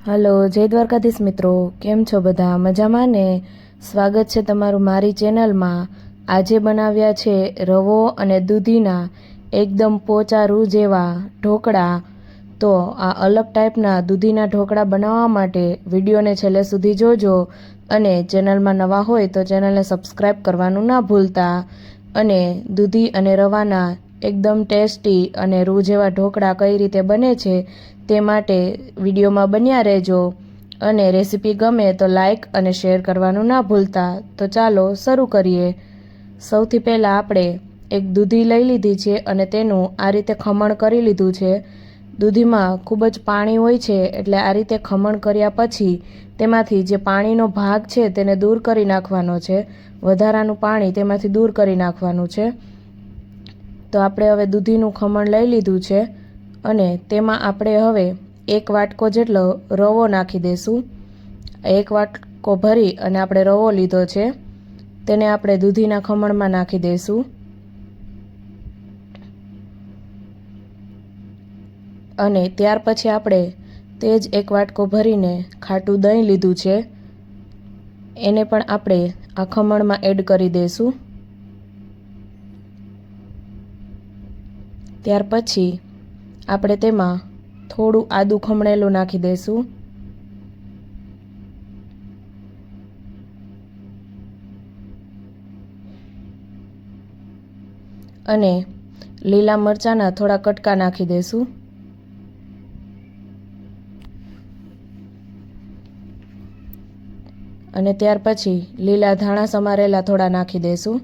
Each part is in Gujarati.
હલો, જય દ્વારકાધીશ મિત્રો. કેમ છો બધા? મજામાં ને? સ્વાગત છે તમારું મારી ચેનલમાં. આજે બનાવ્યા છે રવો અને દૂધીના એકદમ પોચા રૂ જેવા ઢોકળા. તો આ અલગ ટાઈપના દૂધીના ઢોકળા બનાવવા માટે વિડીયોને છેલ્લે સુધી જોજો અને ચેનલમાં નવા હોય તો ચેનલને સબસ્ક્રાઈબ કરવાનું ના ભૂલતા. અને દૂધી અને રવાના એકદમ ટેસ્ટી અને રૂ જેવા ઢોકળા કઈ રીતે બને છે તે માટે વિડીયોમાં બન્યા રહેજો. અને રેસીપી ગમે તો લાઈક અને શેર કરવાનું ના ભૂલતા. તો ચાલો શરૂ કરીએ. સૌથી પહેલાં આપણે એક દૂધી લઈ લીધી છે અને તેનું આ રીતે ખમણ કરી લીધું છે. દૂધીમાં ખૂબ જ પાણી હોય છે એટલે આ રીતે ખમણ કર્યા પછી તેમાંથી જે પાણીનો ભાગ છે તેને દૂર કરી નાખવાનો છે. વધારાનું પાણી તેમાંથી દૂર કરી નાખવાનું છે. તો આપણે હવે દૂધીનું ખમણ લઈ લીધું છે. અને તેમાં આપણે હવે એક વાટકો જેટલો રવો નાખી દઈશું એક વાટકો ભરી અને આપણે રવો લીધો છે. તેને આપણે દૂધીના ખમણમાં નાખી દઈશું અને ત્યાર પછી આપણે તે જ એક વાટકો ભરીને ખાટું દહીં લીધું છે. એને પણ આપણે આ ખમણમાં એડ કરી દઈશું ત્યાર પછી આપણે તેમાં થોડું આદું ખમણેલું નાખી દઈશું અને લીલા મરચાંના થોડા કટકા નાખી દઈશું અને ત્યાર પછી લીલા ધાણા સમારેલા થોડા નાખી દઈશું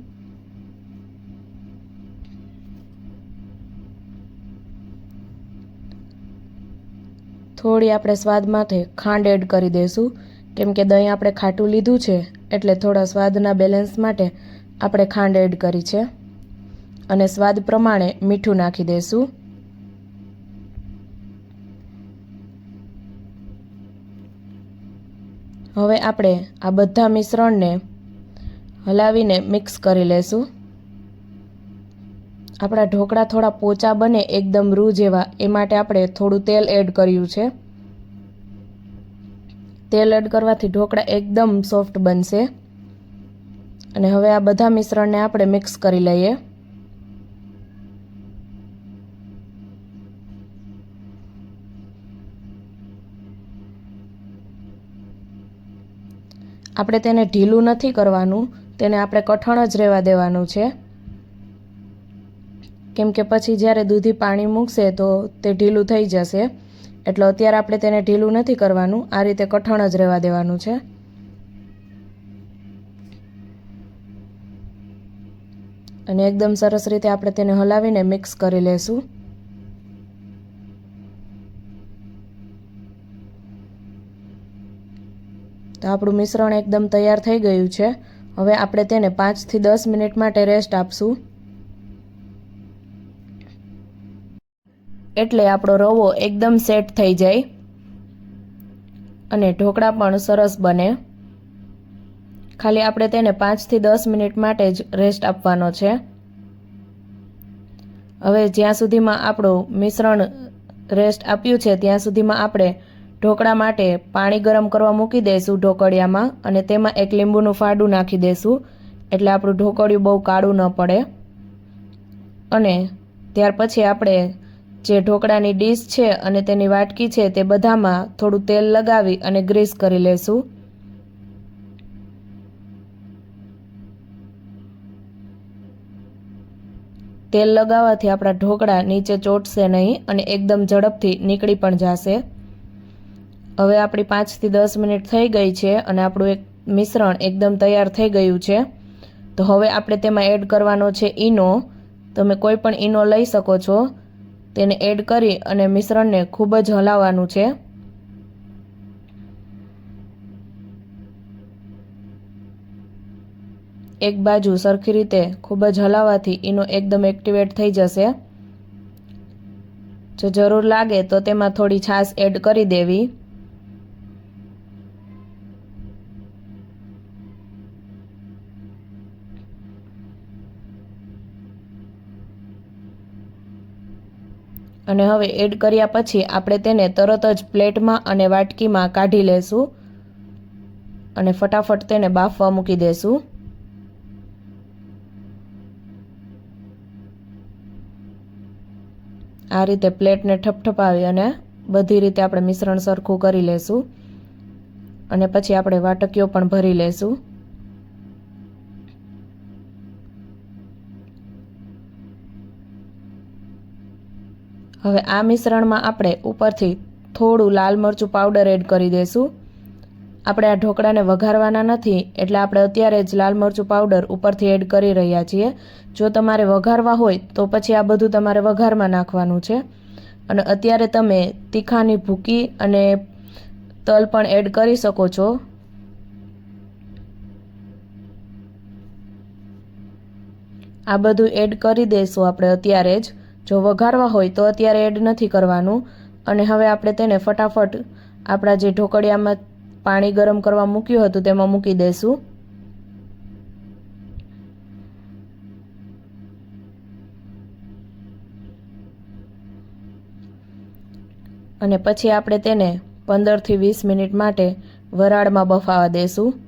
થોડી આપણે સ્વાદ માટે ખાંડ એડ કરી દઈશું કેમ કે દહીં આપણે ખાટું લીધું છે, એટલે થોડા સ્વાદના બેલેન્સ માટે આપણે ખાંડ એડ કરી છે. અને સ્વાદ પ્રમાણે મીઠું નાખી દઈશું હવે આપણે આ બધા મિશ્રણને હલાવીને મિક્સ કરી લેશું. આપણા ઢોકળા થોડા પોચા બને એકદમ રૂ જેવા. એ માટે આપણે થોડું તેલ એડ કર્યું છે. તેલ એડ કરવાથી ઢોકળા એકદમ સોફ્ટ બનશે. અને હવે આ બધા મિશ્રણને આપણે મિક્સ કરી લઈએ. આપણે તેને ઢીલું નથી કરવાનું. તેને આપણે કઠણ જ રહેવા દેવાનું છે. કેમ કે પછી જ્યારે દૂધી પાણી મૂકશે તો તે ઢીલું થઈ જશે. એટલે અત્યારે આપણે તેને ઢીલું નથી કરવાનું, આ રીતે કઠણ જ રહેવા દેવાનું છે. અને એકદમ સરસ રીતે આપણે તેને હલાવીને મિક્સ કરી લેશું. તો આપણું મિશ્રણ એકદમ તૈયાર થઈ ગયું છે. હવે આપણે તેને પાંચથી દસ મિનિટ માટે રેસ્ટ આપશું. એટલે આપણો રવો એકદમ સેટ થઈ જાય. અને ઢોકળા પણ સરસ બને. ખાલી આપણે તેને પાંચથી દસ મિનિટ માટે જ રેસ્ટ આપવાનો છે. હવે જ્યાં સુધીમાં આપણું મિશ્રણ રેસ્ટ આપ્યું છે, ત્યાં સુધીમાં આપણે ઢોકળા માટે પાણી ગરમ કરવા મૂકી દઈશું ઢોકળિયામાં અને તેમાં એક લીંબુનું ફાડું નાખી દઈશું. એટલે આપણું ઢોકળિયું બહુ કાળું ન પડે. અને ત્યાર પછી આપણે જે ઢોકળાની ડીશ છે અને તેની વાટકી છે તે બધામાં થોડું તેલ લગાવી અને ગ્રીસ કરી લેશું. તેલ લગાવવાથી આપણા ઢોકળા નીચે ચોટશે નહીં અને એકદમ ઝડપથી નીકળી પણ જશે. હવે આપણી પાંચથી દસ મિનિટ થઈ ગઈ છે અને આપણું એક મિશ્રણ એકદમ તૈયાર થઈ ગયું છે. તો હવે આપણે તેમાં એડ કરવાનો છે ઈનો. તમે કોઈ પણ ઈનો લઈ શકો છો. તેને એડ કરી અને મિશ્રણને ખૂબ જ હલાવવાનું છે. એક બાજુ સરખી રીતે ખૂબ જ હલાવવાથી ઈનો એકદમ એક્ટિવેટ થઈ જશે. જો જરૂર લાગે તો તેમાં થોડી છાશ એડ કરી દેવી. અને હવે એડ કર્યા પછી આપણે તેને તરત જ પ્લેટમાં અને વાટકીમાં કાઢી લેશું અને ફટાફટ તેને બાફવા મૂકી દેશું. આ રીતે પ્લેટને ઠપઠપાવી અને બધી રીતે આપણે મિશ્રણ સરખું કરી લેશું અને પછી આપણે વાટકીઓ પણ ભરી લેશું. હવે આ મિશ્રણમાં આપણે ઉપરથી થોડું લાલ મરચું પાવડર એડ કરી દઈશું આપણે આ ઢોકળાને વઘારવાના નથી, એટલે આપણે અત્યારે જ લાલ મરચું પાવડર ઉપરથી એડ કરી રહ્યા છીએ. જો તમારે વઘારવા હોય, તો પછી આ બધું તમારે વઘારમાં નાખવાનું છે. અને અત્યારે તમે તીખાની ભૂકી અને તલ પણ એડ કરી શકો છો. આ બધું એડ કરી દઈશું આપણે અત્યારે જ. જો વઘારવા હોય તો અત્યારે એડ નથી કરવાનું. અને હવે આપણે તેને ફટાફટ આપણા જે ઢોકળિયામાં પાણી ગરમ કરવા મૂક્યું હતું તેમાં મૂકી દઈશું અને પછી આપણે તેને પંદરથી વીસ મિનિટ માટે વરાળમાં બફાવા દેશું.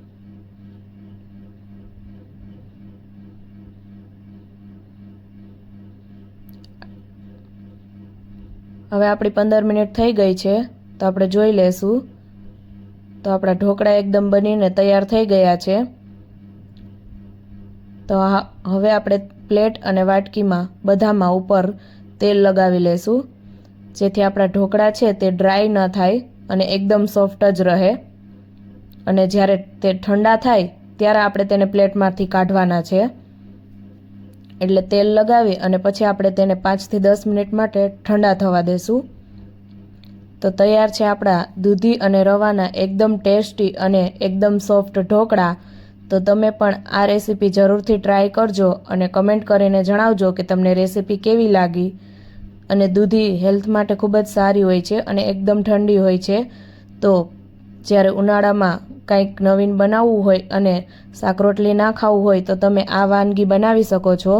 હવે આપણી પંદર મિનિટ થઈ ગઈ છે, તો આપણે જોઈ લેશું. તો આપણા ઢોકળા એકદમ બનીને તૈયાર થઈ ગયા છે. તો હવે આપણે પ્લેટ અને વાટકીમાં બધામાં ઉપર તેલ લગાવી લેશું. જેથી આપણા ઢોકળા છે તે ડ્રાય ન થાય અને એકદમ સોફ્ટ જ રહે. અને જ્યારે તે ઠંડા થાય, ત્યારે આપણે તેને પ્લેટમાંથી કાઢવાના છે. એટલે તેલ લગાવી અને પછી આપણે તેને પાંચથી દસ મિનિટ માટે ઠંડા થવા દેશું. તો તૈયાર છે આપણા દૂધી અને રવાના એકદમ ટેસ્ટી અને એકદમ સોફ્ટ ઢોકળા. તો તમે પણ આ રેસીપી જરૂરથી ટ્રાય કરજો અને કમેન્ટ કરીને જણાવજો કે તમને રેસીપી કેવી લાગી. અને દૂધી હેલ્થ માટે ખૂબ જ સારી હોય છે અને એકદમ ઠંડી હોય છે. તો જ્યારે ઉનાળામાં કંઈક નવીન બનાવવું હોય અને શાક રોટલી ના ખાવું હોય તો તમે આ વાનગી બનાવી શકો છો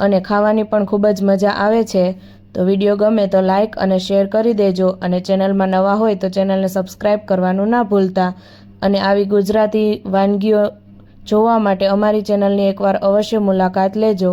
અને ખાવાની પણ ખૂબ જ મજા આવે છે. તો વીડિયો ગમે તો લાઇક અને શેર કરી દેજો અને ચેનલમાં નવા હોય તો ચેનલને સબસ્ક્રાઈબ કરવાનું ના ભૂલતા. અને આવી ગુજરાતી વાનગીઓ જોવા માટે અમારી ચેનલની એકવાર અવશ્ય મુલાકાત લેજો.